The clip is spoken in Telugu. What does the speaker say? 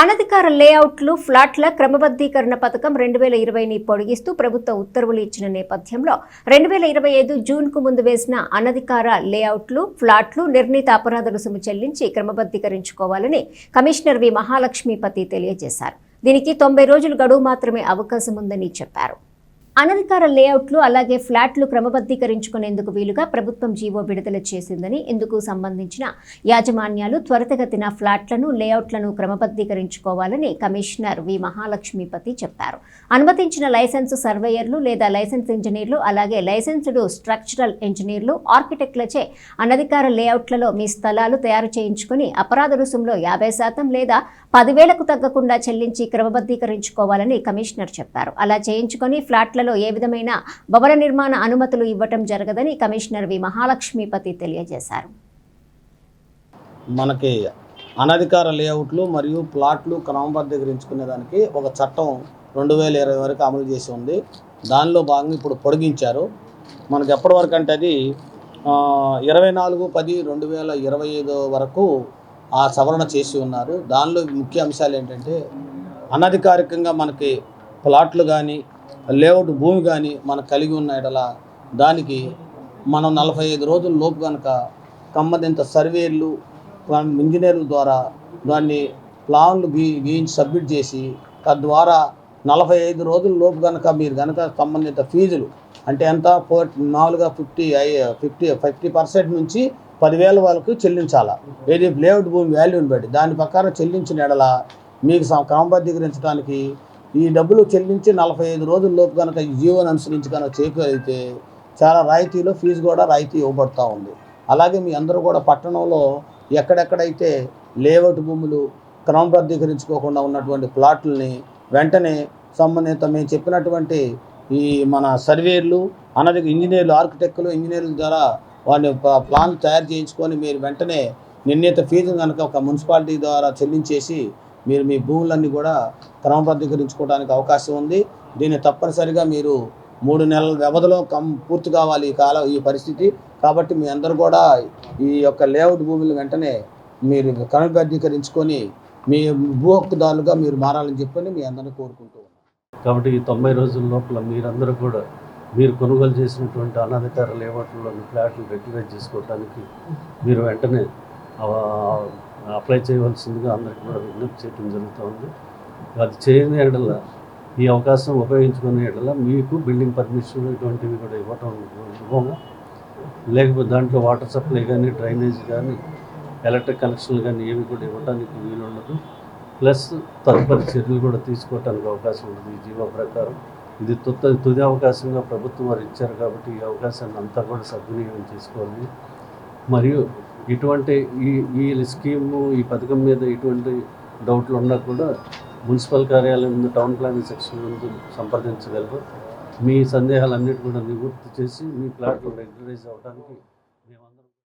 అనధికార లేఅవుట్లు ఫ్లాట్ల క్రమబద్ధీకరణ పథకం రెండు వేల ఇరవైని పొడిగిస్తూ ప్రభుత్వ ఉత్తర్వులు ఇచ్చిన నేపథ్యంలో రెండు వేల ఇరవై ఐదు జూన్కు ముందు వేసిన అనధికార లేఅవుట్లు ఫ్లాట్లు నిర్ణీత అపరాధ రుసుము చెల్లించి క్రమబద్ధీకరించుకోవాలని కమిషనర్ వి మహాలక్ష్మీపతి తెలియజేశారు. దీనికి తొంభై రోజులు గడువు మాత్రమే అవకాశం ఉందని చెప్పారు. అనధికార లేఅవుట్లు అలాగే ఫ్లాట్లు క్రమబద్ధీకరించుకునేందుకు వీలుగా ప్రభుత్వం జీవో విడుదల చేసిందని ఇందుకు సంబంధించిన యాజమాన్యాలు త్వరితగతిన ఫ్లాట్లను లేఅవుట్లను క్రమబద్ధీకరించుకోవాలని కమిషనర్ వి. మహాలక్ష్మీపతి చెప్పారు. అనుమతించిన లైసెన్స్ సర్వేయర్లు లేదా లైసెన్స్ ఇంజనీర్లు అలాగే లైసెన్స్డ్ స్ట్రక్చరల్ ఇంజనీర్లు ఆర్కిటెక్ట్లచే అనధికార లేఅవుట్లలో మీ స్థలాలు తయారు చేయించుకుని అపరాధ రుసుంలో యాభై శాతం లేదా పదివేలకు తగ్గకుండా చెల్లించి క్రమబద్ధీకరించుకోవాలని కమిషనర్ చెప్పారు. అలా చేయించుకొని ఫ్లాట్ల జిల్లాలో ఏ విధమైన భవన నిర్మాణ అనుమతులు ఇవ్వటం జరగదని కమిషనర్ వి. మహాలక్ష్మీపతి తెలియజేశారు. మనకి అనధికార లేఅవుట్లు మరియు ప్లాట్లు క్రమబద్ధీకరించుకునే దానికి ఒక చట్టం రెండు వేల ఇరవై వరకు అమలు చేసి ఉంది. దానిలో భాగంగా ఇప్పుడు పొడిగించారు. మనకి ఎప్పటి వరకు అంటే అది ఇరవై నాలుగు పది రెండు వేల ఇరవై ఐదు వరకు ఆ సవరణ చేసి ఉన్నారు. దానిలో ముఖ్య అంశాలు ఏంటంటే అనధికారికంగా మనకి ప్లాట్లు కానీ లేఅవుట్ భూమి కానీ మనకు కలిగి ఉన్న ఎడల దానికి మనం నలభై ఐదు రోజుల లోపు కనుక సంబంధిత సర్వేలు ఇంజనీర్ల ద్వారా దాన్ని ప్లాన్లు గీ గీయించి సబ్మిట్ చేసి తద్వారా నలభై ఐదు రోజుల లోపు కనుక మీరు కనుక సంబంధిత ఫీజులు అంటే ఎంత? ఫోర్ మామూలుగా ఫిఫ్టీ ఫిఫ్టీ ఫిఫ్టీ పర్సెంట్ నుంచి పదివేల వరకు చెల్లించాలా. ఏది లేఅవుట్ భూమి వాల్యూని బట్టి దాని ప్రకారం చెల్లించిన ఎడల మీకు క్రమబద్ధీకరించడానికి ఈ డబ్బులు చెల్లించి నలభై ఐదు రోజుల్లోపు కనుక ఈ జీవోని అనుసరించి కనుక చేయగలిగితే చాలా రాయితీలో ఫీజు కూడా రాయితీ ఇవ్వబడుతూ ఉంది. అలాగే మీ అందరూ కూడా పట్టణంలో ఎక్కడెక్కడైతే లేఅవుట్ భూములు క్రమబద్ధీకరించుకోకుండా ఉన్నటువంటి ప్లాట్లని వెంటనే సంబంధిత మేము చెప్పినటువంటి ఈ మన సర్వేర్లు అనది ఇంజనీర్లు ఆర్కిటెక్టులు ఇంజనీర్ల ద్వారా వాడిని ప్లాన్ తయారు చేయించుకొని మీరు వెంటనే నిర్ణీత ఫీజు కనుక ఒక మున్సిపాలిటీ ద్వారా చెల్లించేసి మీరు మీ భూములన్నీ కూడా క్రమబద్ధీకరించుకోవడానికి అవకాశం ఉంది. దీన్ని తప్పనిసరిగా మీరు మూడు నెలల వ్యవధిలో కం పూర్తి కావాలి ఈ కాలం ఈ పరిస్థితి. కాబట్టి మీ అందరూ కూడా ఈ యొక్క లేఅవుట్ భూములు వెంటనే మీరు క్రమబద్ధీకరించుకొని మీ భూ హక్కుదారులుగా మీరు మారాలని చెప్పని మీ అందరిని కోరుకుంటూ కాబట్టి ఈ తొంభై రోజుల లోపల మీరందరూ కూడా మీరు కొనుగోలు చేసినటువంటి అనధికార లేఅవుట్లలోని ఫ్లాట్లు రెక్టిఫై చేసుకోవడానికి మీరు వెంటనే అప్లై చేయవలసిందిగా అందరికీ కూడా విజ్ఞప్తి చేయడం జరుగుతుంది అది చేయని ఎడల ఈ అవకాశం ఉపయోగించుకునే ఎడల మీకు బిల్డింగ్ పర్మిషన్ ఇటువంటివి కూడా ఇవ్వటం ఇవ్వము. లేకపోతే దాంట్లో వాటర్ సప్లై కానీ డ్రైనేజ్ కానీ ఎలక్ట్రిక్ కనెక్షన్లు కానీ ఏవి కూడా ఇవ్వడానికి వీలుండదు. ప్లస్ తదుపరి చర్యలు కూడా తీసుకోవడానికి అవకాశం ఉంటుంది ఈ జీవో ప్రకారం. ఇది తుత తుది అవకాశంగా ప్రభుత్వం వారు ఇచ్చారు కాబట్టి ఈ అవకాశాన్ని అంతా కూడా సద్వినియోగం చేసుకోవాలి. మరియు ఇటువంటి ఈ ఈ స్కీము ఈ పథకం మీద ఎటువంటి డౌట్లు ఉన్నా కూడా మున్సిపల్ కార్యాలయం ముందు టౌన్ ప్లానింగ్ సెక్షన్ ముందు సంప్రదించగలరు. మీ సందేహాలన్నిటి కూడా నివృత్తి చేసి మీ ప్లాట్లు రెగ్యులరైజ్ అవ్వడానికి